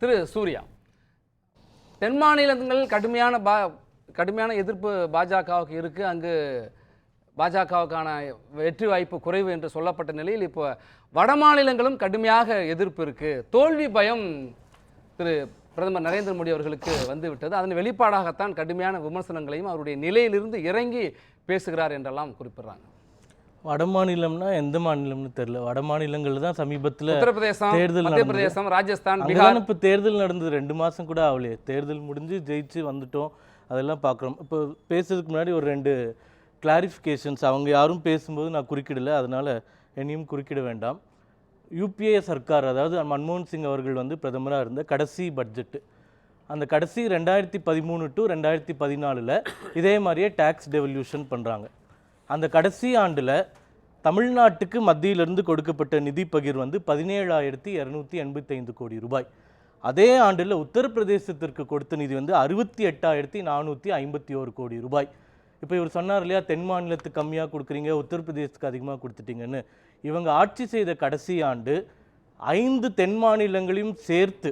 திரு சூர்யா தென் மாநிலங்களில் கடுமையான பா கடுமையான எதிர்ப்பு பாஜகவுக்கு இருக்கு. அங்கு பாஜகவுக்கான வெற்றி வாய்ப்பு குறைவு என்று சொல்லப்பட்ட நிலையில் இப்போ வட மாநிலங்களும் கடுமையாக எதிர்ப்பு இருக்குது தோல்வி பயம் திரு பிரதமர் நரேந்திர மோடி அவர்களுக்கு வந்து விட்டது அதன் வெளிப்பாடாகத்தான் கடுமையான விமர்சனங்களையும் அவருடைய நிலையிலிருந்து இறங்கி பேசுகிறார் என்றெல்லாம் குறிப்பிடுறாங்க. வட மாநிலம்னா எந்த மாநிலம்னு தெரியல. வட மாநிலங்கள்ல தான் சமீபத்துல உத்தரப்பிரதேசம் தேர்தல். பிரதேசம் ராஜஸ்தான் பீகார். இப்போ தேர்தல் நடந்தது. ரெண்டு மாசம் கூட ஆகலையே. தேர்தல் முடிஞ்சு ஜெயிச்சு வந்துட்டோம். அதெல்லாம் பார்க்குறோம் இப்போ பேசுறதுக்கு முன்னாடி ஒரு ரெண்டு கிளாரிஃபிகேஷன்ஸ் அவங்க யாரும் பேசும்போது நான் குறுக்கிடல. அதனால என்னையும் குறுக்கிட வேண்டாம். யூபிஏ சர்க்கார் அதாவது மன்மோகன் சிங் அவர்கள் வந்து பிரதமராக இருந்த கடைசி பட்ஜெட்டு அந்த கடைசி ரெண்டாயிரத்தி பதிமூணு டு ரெண்டாயிரத்தி பதினாலில் இதே மாதிரியே டேக்ஸ் டெவல்யூஷன் பண்ணுறாங்க அந்த கடைசி ஆண்டில் தமிழ்நாட்டுக்கு மத்தியிலிருந்து கொடுக்கப்பட்ட நிதி பகிர் வந்து பதினேழாயிரத்தி இரநூத்தி எண்பத்தைந்து கோடி ரூபாய். அதே ஆண்டில் உத்தரப்பிரதேசத்திற்கு கொடுத்த நிதி வந்து அறுபத்தி எட்டாயிரத்தி நானூற்றி ஐம்பத்தி ஒரு கோடி ரூபாய். இப்போ இவர் சொன்னார் இல்லையா தென் மாநிலத்துக்கு கம்மியாக கொடுக்குறீங்க உத்தரப்பிரதேசத்துக்கு அதிகமாக கொடுத்துட்டீங்கன்னு. இவங்க ஆட்சி செய்த கடைசி ஆண்டு ஐந்து தென் மாநிலங்களையும் சேர்த்து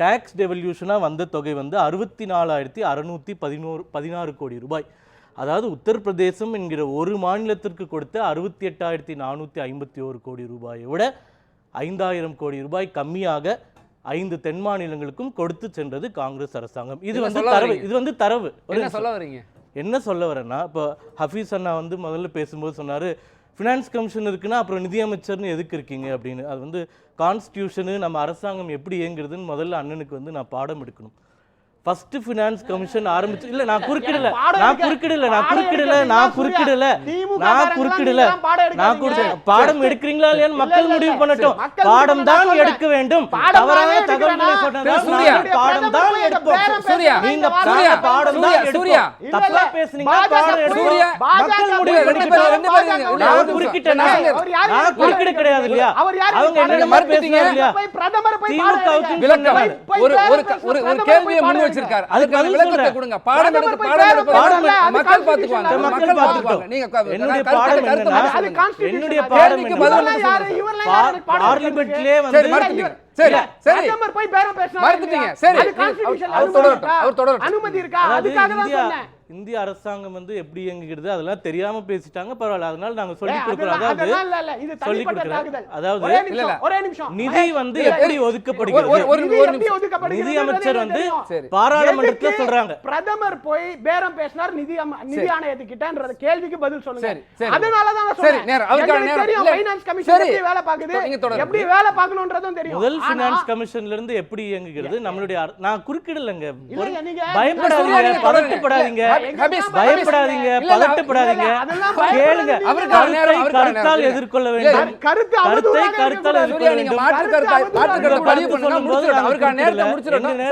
டேக்ஸ் டெவல்யூஷனாக வந்த தொகை வந்து அறுபத்தி நாலாயிரத்தி அறநூற்றி பதினோரு பதினாறு கோடி ரூபாய். அதாவது உத்தரப்பிரதேசம் என்கிற ஒரு மாநிலத்திற்கு கொடுத்த அறுபத்தி எட்டாயிரத்தி நானூற்றி ஐம்பத்தி ஒரு கோடி ரூபாயை விட ஐந்தாயிரம் கோடி ரூபாய் கம்மியாக ஐந்து தென் மாநிலங்களுக்கும் கொடுத்து சென்றது காங்கிரஸ் அரசாங்கம். இது வந்து தரவு? இது வந்து தரவு. சொல்ல வரீங்க? என்ன சொல்ல வரேன்னா இப்போ ஹஃபீஸ் அண்ணா வந்து முதல்ல பேசும்போது சொன்னார் ஃபினான்ஸ் கமிஷன் இருக்குன்னா அப்புறம் நிதியமைச்சர்னு எதுக்கு இருக்கீங்க? அப்படின்னு. அது வந்து கான்ஸ்டியூஷனு நம்ம அரசாங்கம் எப்படி இயங்குறதுன்னு முதல்ல அண்ணனுக்கு வந்து நான் பாடம் எடுக்கணும். ஃபர்ஸ்ட் ஃபினான்ஸ் கமிஷன் ஆரம்பிச்சு இல்ல நான் குறுக்கிடல. நான் குறுக்கிடல நான் குறுக்கிடல நான் குறுக்கிடல நான் குறுக்கிடல. நான் குறுக்கிடல பாடம் எடுக்கிறீங்களா இல்லையான்னு இல்ல, மக்கள் முடிவு. பண்ணட்டும். பாடம் தான் எடுக்க வேண்டும். தவறான தகவல்களை சொன்னதால் பாடம் தான் எடுப்போம். சூர்யா, நீங்க பாடம் தான் சூர்யா. தப்பா பேசுனீங்கன்னா பாஜக பாடம் எடுப்போம். மக்கள் முடிவு இல்ல, நான். குறுக்கிட்டேனா? நான் குறுக்கிட கிடையாது இல்லையா? அவங்க எடுக்க மறுத்துட்டீங்க. பேசுறாங்க இல்லையா? பிரதமர் போய் திமுக ஒரு ஒரு ஒரு கேள்வியை முன் எடுக்க. அதுக்கான விளக்கத்தை. கொடுங்க பாடம் எடுத்து பாடம் பாடம் மக்கள் அது மக்கள் பார்த்துக்குவாங்க நீங்க என்னுடைய பாடம் என்னுடைய. பாடம் பார்லிமெண்ட்லயே? வந்து சரி சரி போய் பேரம். இல்லையா? சரி. அவர் தொடரட்டும். அவர் தொடரட்டும். அனுமதி இருக்கா அதுக்காக தான் சொன்னேன் இந்திய அரசாங்கம் வந்து எப்படி இயங்குகிறது அதெல்லாம் தெரியாம பேசிட்டாங்க பரவாயில்ல அதனால நாங்க சொல்லி கொடுக்குறோம் அதாவது சொல்லி தாக்குதல். அதாவது. நிதி வந்து எப்படி ஒதுக்கப்படுகிறது நிதி அமைச்சர் வந்து. பாராளுமன்றத்துல சொல்றாங்க பிரதமர் போய் பேரம் பேசினார் நிதி அம- நிதி. ஆணையத்துக்கிட்டன்ற கேள்விக்கு பதில் சொல்லுங்க சரி, சரி. அதனால தான் நான் சரி, சொன்னேன். நேரம், அதுக்கான எங்களுக்கு நேரம். தெரியும் இல்ல. ஃபைனான்ஸ் கமிஷன் சரி. எப்படி வேலை பாக்குது. எப்படி வேலை பார்க்கணும்ன்றதும் தெரியும் முதல் பினான்ஸ் கமிஷன்ல இருந்து எப்படி இயங்குகிறது நம்மளுடைய நான் குறுக்கிடலங்க பயப்படாதீங்க பதட்டப்படாதீங்க பயப்படாதீங்க பதட்டப்படாதீங்க. கேளுங்க. கருத்தால். எதிர்கொள்ள வேண்டும். கருத்து கருத்தால். சூர்யா நீங்க மாற்று கருத்து மாற்று கருத்து பதிவு பண்ணுங்க நான் அவருக்கான நேரத்தை எங்க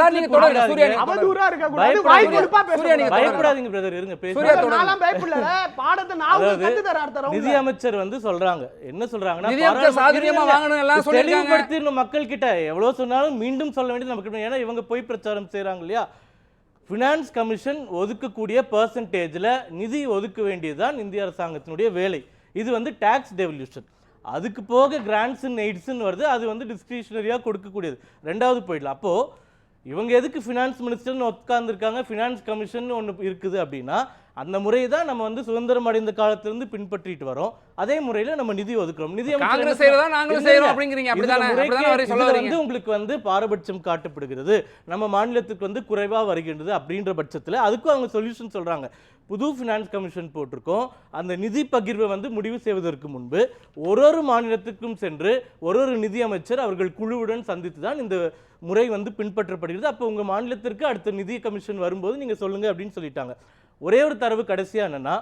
சார் நீங்க தொடருங்க. நேரத்துக்கு சூர்யா. அவதூறா இருக்கக்கூடாது பயப்படாதீங்க. வாய் கொடுப்பா சூர்யா, நீங்க பயப்படாதீங்க பிரதர் இருங்க சூர்யா, பேசுங்க. தொடருங்க. நான்லாம் பயப்படல. பாடத்தை நான் கத்து தர அடுத்த நிதி அமைச்சர் வந்து சொல்றாங்க. என்ன சொல்றாங்கன்னா நிதி அமைச்சர் சாதுரியமா வாங்கணும் எல்லாம். தெளிவுபடுத்திடணும் மக்கள் கிட்ட எவ்வளவு சொன்னாலும் மீண்டும் சொல்ல வேண்டியது நமக்கு. ஏன்னா இவங்க போய் பிரச்சாரம் செய்றாங்க இல்லையா? ஃபினான்ஸ் கமிஷன் ஒதுக்கக்கூடிய பர்சன்டேஜில் நிதி ஒதுக்க வேண்டியதுதான் இந்திய அரசாங்கத்தினுடைய வேலை. இது வந்து டேக்ஸ் டெவல்யூஷன் அதுக்கு போக கிராண்ட்ஸ் அண்ட் எய்ட்ஸ்ன்னு வருது. அது வந்து டிஸ்கிரிஷனரியாக கொடுக்கக்கூடியது. ரெண்டாவது போயிடலாம் அப்போது இவங்க எதுக்கு ஃபினான்ஸ் மினிஸ்டர்னு உட்காந்துருக்காங்க ஃபினான்ஸ் கமிஷன் ஒன்று இருக்குது அப்படின்னா அந்த முறையை தான் நம்ம வந்து சுதந்திரம் அடைந்த காலத்திலிருந்து பின்பற்றிட்டு வரோம். அதே முறையில நம்ம நிதி ஒதுக்குறோம். நிதி காங்கிரஸ் செய்யறதா நாங்களும் செய்யறோம். அப்படிங்கிறீங்க. அப்படிதானே? வந்து உங்களுக்கு வந்து பாரபட்சம் காட்டப்படுகிறது. நம்ம மாநிலத்துக்கு வந்து குறைவா வருகின்றது அப்படின்ற பட்சத்துல அதுக்கும் அவங்க சொல்யூஷன் சொல்றாங்க. புது ஃபினான்ஸ் கமிஷன் போட்டிருக்கோம். அந்த நிதி பகிர்வை வந்து முடிவு செய்வதற்கு முன்பு ஒரு ஒரு மாநிலத்துக்கும் சென்று ஒரு ஒரு நிதி அமைச்சர் அவர்கள் குழுவுடன் சந்தித்து தான் இந்த முறை வந்து பின்பற்றப்படுகிறது. அப்போ உங்க மாநிலத்திற்கு அடுத்த நிதி கமிஷன் வரும்போது நீங்க சொல்லுங்க அப்படின்னு சொல்லிட்டாங்க. ஒரே ஒரு தரவு கடைசியா என்னன்னா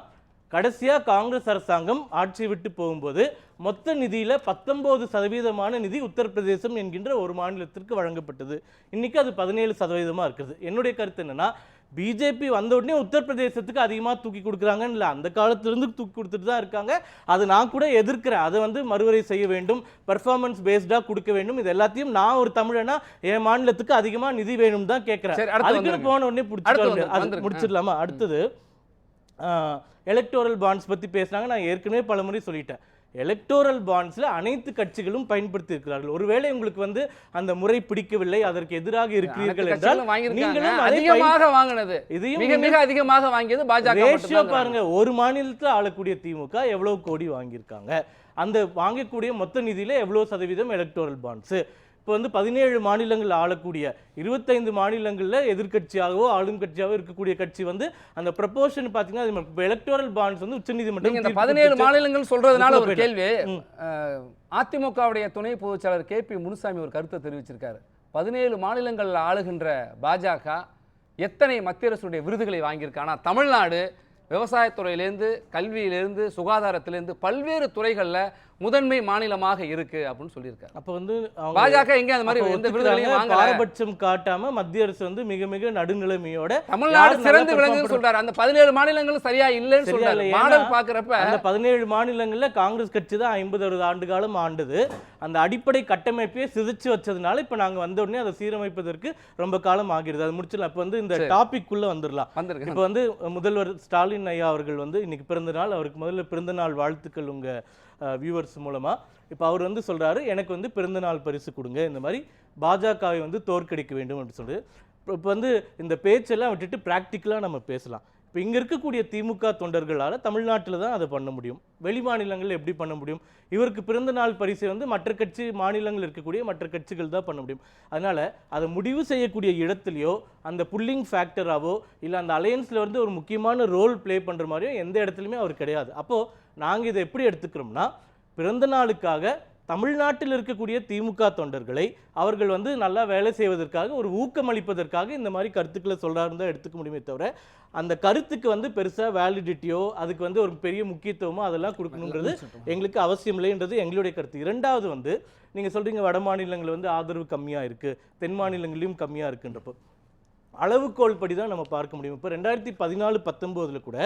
கடைசியா காங்கிரஸ் அரசாங்கம் ஆட்சி விட்டு போகும்போது மொத்த நிதியில் பத்தொன்பது சதவீதமான நிதி உத்தரப்பிரதேசம் என்கின்ற ஒரு மாநிலத்திற்கு வழங்கப்பட்டது. இன்னைக்கு அது பதினேழு சதவீதமா இருக்குது என்னுடைய கருத்து என்னன்னா பிஜேபி வந்த உடனே உத்தரப்பிரதேசத்துக்கு அதிகமாக தூக்கி கொடுக்குறாங்கன்னு இல்லை. அந்த காலத்திலிருந்து தூக்கி கொடுத்துட்டு தான் இருக்காங்க. அது நான் கூட எதிர்க்கிறேன். அதை வந்து மறுவரை செய்ய வேண்டும். பெர்ஃபார்மன்ஸ் பேஸ்டாக கொடுக்க வேண்டும். இது எல்லாத்தையும் நான் ஒரு தமிழனா என் மாநிலத்துக்கு அதிகமாக நிதி வேணும் தான் கேட்குறேன் அதுக்குன்னு. போன உடனே வந்து- அது. முடிச்சிடலாமா? அடுத்தது எலக்டோரல் பாண்ட்ஸ் பற்றி பேசுனாங்க. நான் ஏற்கனவே பலமுறை சொல்லிட்டேன். எலக்டோரல் பாண்ட்ஸ்ல அனைத்து கட்சிகளும் பயன்படுத்தி இருக்கிறார்கள் ஒருவேளை உங்களுக்கு வந்து அந்த முறை பிடிக்கவில்லை அதற்கு எதிராக இருக்கிறீர்கள் என்றால் நீங்களும் அதிகமாக வாங்கினது. இதையும் மிக மிக அதிகமாக வாங்கியது பாஜக ரேஷியோ பாருங்க ஒரு மாநிலத்துல ஆளக்கூடிய திமுக எவ்வளவு கோடி வாங்கியிருக்காங்க. அந்த வாங்கக்கூடிய மொத்த நிதியில எவ்வளவு சதவீதம் எலக்டோரல் பாண்ட்ஸ் இப்போ வந்து பதினேழு மாநிலங்கள் ஆளக்கூடிய இருபத்தைந்து மாநிலங்கள்ல எதிர்க்கட்சியாகவோ ஆளும் கட்சியாகவோ இருக்கக்கூடிய கட்சி வந்து அந்த ப்ரப்போர்ஷன் பாத்தீங்கன்னா இப்போ எலக்டோரல் பாண்ட்ஸ் வந்து உச்சநீதிமன்றம் இந்த பதினேழு மாநிலங்கள் சொல்றதுனால ஒரு கேள்வி. அதிமுகவுடைய துணை பொதுச் கே பி முனுசாமி ஒரு கருத்தை தெரிவிச்சிருக்காரு. பதினேழு மாநிலங்கள் ஆளுகின்ற பாஜக எத்தனை மத்திய அரசுடைய விருதுகளை வாங்கியிருக்கு? ஆனா தமிழ்நாடு விவசாயத்துறையிலேருந்து கல்வியிலேருந்து சுகாதாரத்திலேருந்து பல்வேறு துறைகள்ல முதன்மை மாநிலமாக இருக்கு அப்படின்னு சொல்லியிருக்காரு. அப்ப வந்து பாஜக எங்க அந்த மாதிரி எந்த விருதுகளையும் பாரபட்சம் காட்டாம மத்திய அரசு வந்து மிக மிக நடுநிலைமையோட தமிழ்நாடு சிறந்து விளங்குன்னு சொல்றாரு. அந்த பதினேழு மாநிலங்களும் சரியா இல்லைன்னு சொல்றாரு. மாடல் பாக்குறப்ப அந்த பதினேழு மாநிலங்கள்ல காங்கிரஸ் கட்சி தான் ஐம்பது அறுபது ஆண்டு காலம் ஆண்டது. அந்த அடிப்படை கட்டமைப்பையே சிதைச்சு வச்சதுனால இப்ப நாங்க வந்த உடனே அதை சீரமைப்பதற்கு ரொம்ப காலம் ஆகிறது அது முடிச்சிடலாம். இப்ப வந்து இந்த. டாபிக் குள்ள வந்துடலாம். இப்ப வந்து முதல்வர் ஸ்டாலின் ஐயா அவர்கள் வந்து இன்னைக்கு பிறந்த நாள் அவருக்கு முதல்ல பிறந்த நாள் வாழ்த்துக்கள் உங்க வியூவர்ஸ் மூலமா. இப்போ அவர் வந்து சொல்றாரு எனக்கு வந்து பிறந்த நாள் பரிசு கொடுங்க. இந்த மாதிரி பாஜகவை வந்து தோற்கடிக்க வேண்டும் அப்படின்னு சொல்லிட்டு. இப்போ வந்து இந்த பேச்செல்லாம் விட்டுட்டு ப்ராக்டிக்கலாக நம்ம பேசலாம். இப்போ இங்க இருக்கக்கூடிய திமுக தொண்டர்களால் தமிழ்நாட்டில் தான் அதை பண்ண முடியும். வெளி மாநிலங்களில் எப்படி பண்ண முடியும்? இவருக்கு பிறந்த நாள் பரிசை வந்து மற்ற கட்சி மாநிலங்கள் இருக்கக்கூடிய மற்ற கட்சிகள் தான் பண்ண முடியும். அதனால அதை முடிவு செய்யக்கூடிய இடத்துலையோ அந்த புல்லிங் ஃபேக்டராவோ இல்லை அந்த அலையன்ஸ்ல வந்து ஒரு முக்கியமான ரோல் ப்ளே பண்ற மாதிரியோ எந்த இடத்துலையுமே அவர் கிடையாது. அப்போ நாங்க இதை எப்படி எடுத்துக்கிறோம்னா பிறந்த நாளுக்காக தமிழ்நாட்டில் இருக்கக்கூடிய திமுக தொண்டர்களை அவர்கள் வந்து நல்லா வேலை செய்வதற்காக ஒரு ஊக்கம் அளிப்பதற்காக இந்த மாதிரி கருத்துக்களை சொல்றாருன்னு தான் எடுத்துக்க முடியுமே தவிர அந்த கருத்துக்கு வந்து பெருசா வேலிடிட்டியோ அதுக்கு வந்து ஒரு பெரிய முக்கியத்துவமோ அதெல்லாம் கொடுக்கணுன்றது எங்களுக்கு அவசியம் இல்லைன்றது எங்களுடைய கருத்து. இரண்டாவது வந்து நீங்க சொல்றீங்க வட மாநிலங்கள் வந்து ஆதரவு கம்மியா இருக்கு தென் மாநிலங்களையும் கம்மியா இருக்குன்றப்போ அளவுகோல் படி தான் நம்ம பார்க்க முடியும். இப்போ ரெண்டாயிரத்தி பதினாலு பத்தொம்போதுல கூட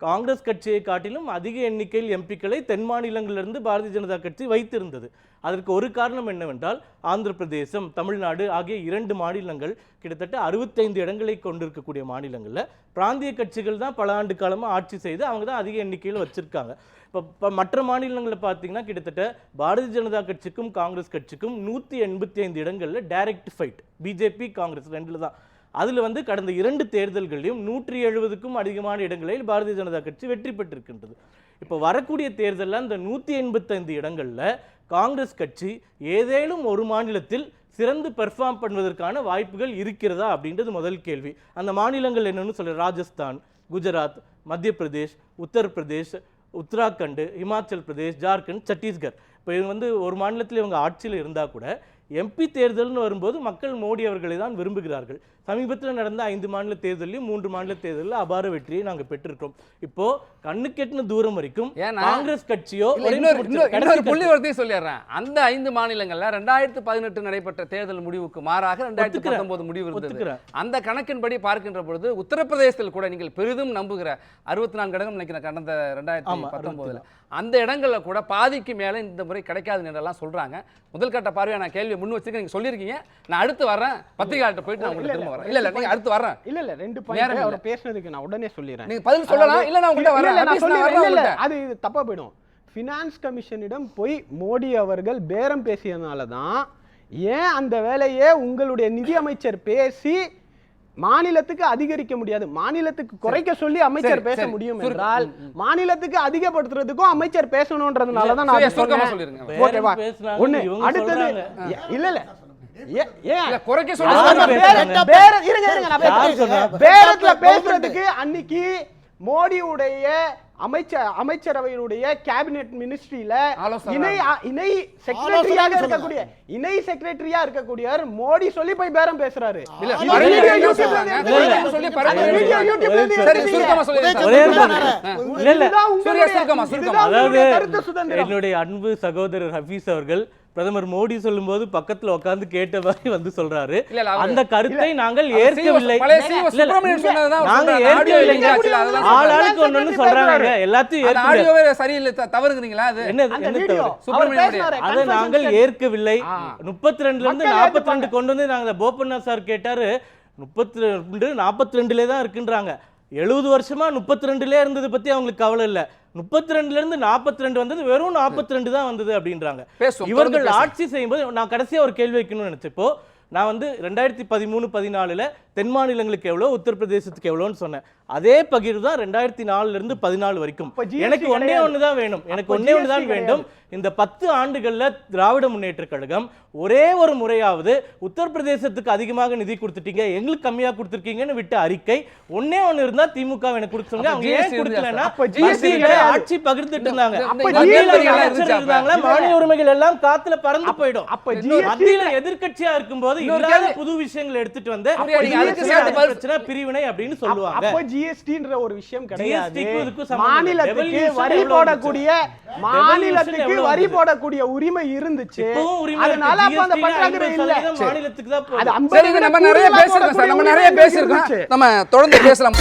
காங்கிரஸ் கட்சியை காட்டிலும் அதிக எண்ணிக்கையில் எம்பிக்களை தென் மாநிலங்களிலிருந்து பாரதிய ஜனதா கட்சி வைத்திருந்தது. அதற்கு ஒரு காரணம் என்னவென்றால் ஆந்திர பிரதேசம் தமிழ்நாடு ஆகிய இரண்டு மாநிலங்கள் கிட்டத்தட்ட அறுபத்தைந்து இடங்களை கொண்டிருக்கக்கூடிய மாநிலங்களில் பிராந்திய கட்சிகள் தான் பல ஆண்டு காலமாக ஆட்சி செய்து அவங்க தான் அதிக எண்ணிக்கையில் வச்சுருக்காங்க. இப்போ மற்ற மாநிலங்களில் பார்த்தீங்கன்னா கிட்டத்தட்ட பாரதிய ஜனதா கட்சிக்கும் காங்கிரஸ் கட்சிக்கும் நூற்றி எண்பத்தி ஐந்து இடங்களில் டைரக்ட் ஃபைட் பிஜேபி காங்கிரஸ் ரெண்டில் தான் அதில் வந்து கடந்த இரண்டு தேர்தல்களிலும் நூற்றி எழுபதுக்கும் அதிகமான இடங்களில் பாரதிய ஜனதா கட்சி வெற்றி பெற்றிருக்கின்றது. இப்போ வரக்கூடிய தேர்தலில் அந்த நூற்றி எண்பத்தைந்து இடங்களில் காங்கிரஸ் கட்சி ஏதேனும் ஒரு மாநிலத்தில் சிறந்து பெர்ஃபார்ம் பண்ணுவதற்கான வாய்ப்புகள் இருக்கிறதா அப்படின்றது முதல் கேள்வி. அந்த மாநிலங்கள் என்னென்னு சொல்ல ராஜஸ்தான் குஜராத் மத்திய பிரதேஷ் உத்தரப்பிரதேஷ் உத்தராகண்ட் இமாச்சல் பிரதேஷ் ஜார்க்கண்ட் சத்தீஸ்கர். இப்போ இவங்க வந்து ஒரு மாநிலத்தில் இவங்க ஆட்சியில் இருந்தால் கூட எம்பி தேர்தல்னு வரும்போது மக்கள் மோடி அவர்களை தான் விரும்புகிறார்கள். சமீபத்தில் நடந்த ஐந்து மாநில தேர்தலையும் மூன்று மாநில தேர்தலில் அபார வெற்றியை நாங்கள் பெற்றிருக்கோம் இப்போ கண்ணுக்கெட்டின தூரம் வரைக்கும் காங்கிரஸ் கட்சியோ இல்ல, ஒரே இன்னொரு நிமிஷம் இன்னொரு- கடைசி இன்னொரு கருத்து. புள்ளி ஒருத்தையும் சொல்லிடுறேன். அந்த ஐந்து மாநிலங்கள்ல ரெண்டாயிரத்து பதினெட்டு நடைபெற்ற தேர்தல் முடிவுக்கு மாறாக ரெண்டாயிரத்து. பத்தொன்பது முடிவு இருந்தது. அந்த கணக்கின்படி பார்க்கின்ற பொழுது உத்தரப்பிரதேசத்தில் கூட நீங்கள் பெரிதும் நம்புகிற அறுபத்தி நான்கு இடங்கள் நினைக்கிறேன் கடந்த ரெண்டாயிரத்தி பத்தொன்பதுல. அந்த இடங்கள்ல கூட பாதிக்கு மேல இந்த முறை கிடைக்காது என்றெல்லாம் சொல்றாங்க. முதல் கட்ட பார்வையா நான் கேள்வி முன் வச்சிருக்கேன் நீங்க சொல்லியிருக்கீங்க. நான் அடுத்து வரேன் பத்திரிகையாளர்கிட்ட போயிட்டு நான் உங்களுக்கு திரும்ப வரேன் இல்ல இல்ல நீங்க அடுத்து வரேன் இல்ல இல்ல ரெண்டு பாயிண்ட். அவர் பேசுனதுக்கு நான் உடனே சொல்லிடுறேன் நீங்க பதில் சொல்லலாம் இல்ல நான் உங்ககிட்ட வரேன் நான் சொல்லிடுறேன். வரேன் இல்ல. அது இது தப்பா போயிடும் ஃபினான்ஸ் கமிஷனிடம் போய் மோடி அவர்கள் பேரம் பேசியதுனால தான் ஏன் அந்த வேலையை உங்களுடைய நிதி அமைச்சர் பேசி மாநிலத்துக்கு அதிகரிக்க முடியாது மாநிலத்துக்கு குறைக்க சொல்லி அமைச்சர் சரி, பேச. முடியும். என்றால் மாநிலத்துக்கு அதிகப்படுத்துறதுக்கும் அமைச்சர் பேசணுன்றதுனால தான் நான். சொல்லிருங்க ஓகேவா ஒண்ணு அடுத்தது இல்ல இல்ல பேசுறதுக்கு அன்னைக்கு மோடியுடைய அமைச்சர் அமைச்சரவையினுடைய கேபினெட் மினிஸ்ட்ரியில. இணை இணை செக்ரட்டரியாக இருக்கக்கூடிய இணை செக்ரட்டரியா இருக்கக்கூடியவர் மோடி சொல்லி போய் பேரம் பேசுறாரு. என்னுடைய அன்பு சகோதரர் ஹபீஸ் அவர்கள் பிரதமர் மோடி சொல்லும்போது பக்கத்துல உட்கார்ந்து கேட்ட மாதிரி வந்து சொல்றாரு. அந்த கருத்தை நாங்கள் ஏற்கவில்லை. நாங்க சொல்றாரு. ஆடியோ ஏற்கவில்லை. இல்லைங்க, actually, அதுதான் ஆள் சொல்றாரு. ஆளுக்கு ஒண்ணு சொல்றாங்க. எல்லாத்தையும் சரியில்லை. தவறுங்கிறீங்களா? அது என்ன அதை நாங்கள். ஏற்கவில்லை. முப்பத்தி ரெண்டுல இருந்து நாற்பத்தி ரெண்டு. கொண்டு வந்து நாங்க போப்பண்ணா சார் கேட்டாரு. முப்பத்தி ரெண்டு நாற்பத்தி ரெண்டுலே தான் இருக்குன்றாங்க. எழுபது வருஷமா முப்பத்தி ரெண்டுலே இருந்தது பத்தி அவங்களுக்கு கவலை இல்ல. முப்பத்தி ரெண்டுல இருந்து நாற்பத்தி ரெண்டு வந்தது வெறும் நாற்பத்தி ரெண்டு தான் வந்தது அப்படின்றாங்க. இவர்கள். ஆட்சி செய்யும்போது நான் கடைசியா ஒரு கேள்வி வைக்கணும்னு நினைச்சேன். இப்போ நான் வந்து ரெண்டாயிரத்தி பதிமூணு பதினாலுல தென் மாநிலங்களுக்கு எவ்வளோ உத்தரப்பிரதேசத்துக்கு எவ்வளோன்னு சொன்னேன். அதே பகிர்வு தான் ரெண்டாயிரத்தி நாலுல இருந்து பதினாலு வரைக்கும். எனக்கு ஒன்னே கிடையாது. ஒன்று தான் வேணும். எனக்கு ஒன்னே ஒன்று GST தான் வேண்டும். இந்த பத்து ஆண்டுகள்ல திராவிட முன்னேற்ற கழகம் ஒரே ஒரு முறையாவது உத்தரப்பிரதேசத்துக்கு அதிகமாக நிதி கொடுத்துட்டீங்க. எங்களுக்கு கம்மியா கொடுத்துருக்கீங்கன்னு விட்ட அறிக்கை ஒன்னே ஒன்று இருந்தா திமுக எனக்கு கொடுத்துருங்க அவங்க ஏன் கொடுக்கலன்னா. ஆட்சி பகிர்ந்துட்டு இருந்தாங்க? இருந்தாங்களா? மாநில உரிமைகள் எல்லாம் காத்துல பறந்து போயிடும். அப்ப மத்தியில எதிர்க்கட்சியா இருக்கும்போது இல்லாத. புது விஷயங்களை எடுத்துட்டு வந்து பிரச்சனை, பிரிவினை அப்படின்னு சொல்லுவாங்க. ஜிஎஸ்டின்ற ஒரு விஷயம் கிடையாது. மாநிலத்துக்கு வரி போடக்கூடிய மாநிலத்துக்கு வரி? போடக்கூடிய உரிமை இருந்துச்சு. அதனால அப்ப அந்த பற்றாக்குறை இல்ல. மாநிலத்துக்கு தான் நம்ம நிறைய சார் நம்ம நிறைய இருந்துச்சு. நம்ம தொடர்ந்து பேசலாம்.